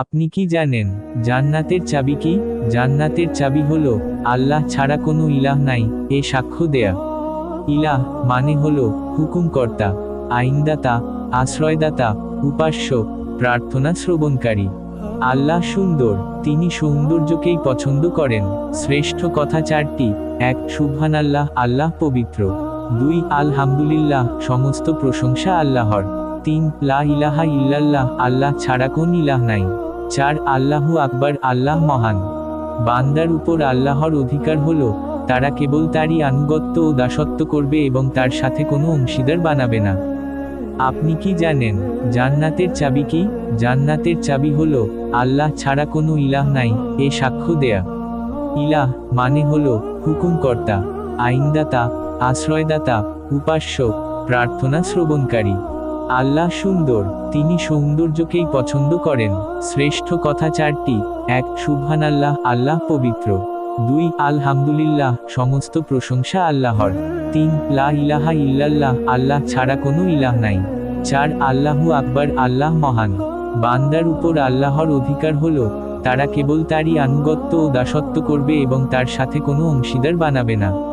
আপনি কি জানেন, জান্নাতের চাবি কি? জান্নাতের চাবি হলো, আল্লাহ ছাড়া কোনো ইলাহ নাই, এ সাক্ষ্য দেয়া। ইলাহ মানে হল, হুকুমকর্তা, আইনদাতা, আশ্রয়দাতা, উপাস্য, প্রার্থনা শ্রবণকারী। আল্লাহ সুন্দর, তিনি সৌন্দর্যকেই পছন্দ করেন। শ্রেষ্ঠ কথা চারটি, এক সুবহান আল্লাহ আল্লাহ পবিত্র। দুই, আলহামদুলিল্লাহ, সমস্ত প্রশংসা আল্লাহর। তিন, লা ইলাহা ইল্লাল্লাহ, আল্লাহ ছাড়া কোন ইলাহ নাই। চার, আল্লাহু আকবার, আল্লাহ মহান। বান্দার উপর আল্লাহর অধিকার হল, তারা কেবল তারই আনুগত্য ও দাসত্ব করবে এবং তার সাথে কোনো অংশীদার বানাবে না। আপনি কি জানেন, জান্নাতের চাবি কি? জান্নাতের চাবি হলো, আল্লাহ ছাড়া কোনো ইলাহ নাই, এ সাক্ষ্য দেয়া। ইলাহ মানে হলো, হুকুমকর্তা, আইনদাতা, আশ্রয়দাতা, উপাস্য, প্রার্থনা শ্রবণকারী। আল্লাহ সুন্দর, তিনি সৌন্দর্যকেই পছন্দ করেন। শ্রেষ্ঠ কথা চারটি। এক সুবহান আল্লাহ আল্লাহ পবিত্র। দুই, আলহামদুলিল্লাহ, সমস্ত প্রশংসা আল্লাহর। তিন, লা ইলাহা ইল্লাল্লাহ, আল্লাহ ছাড়া কোনো ইলাহ নাই। চার, আল্লাহু আকবার, আল্লাহ মহান। বান্দার উপর আল্লাহর অধিকার হলো, তারা কেবল তারই আনুগত্য ও দাসত্ব করবে এবং তার সাথে কোনো অংশীদার বানাবে না।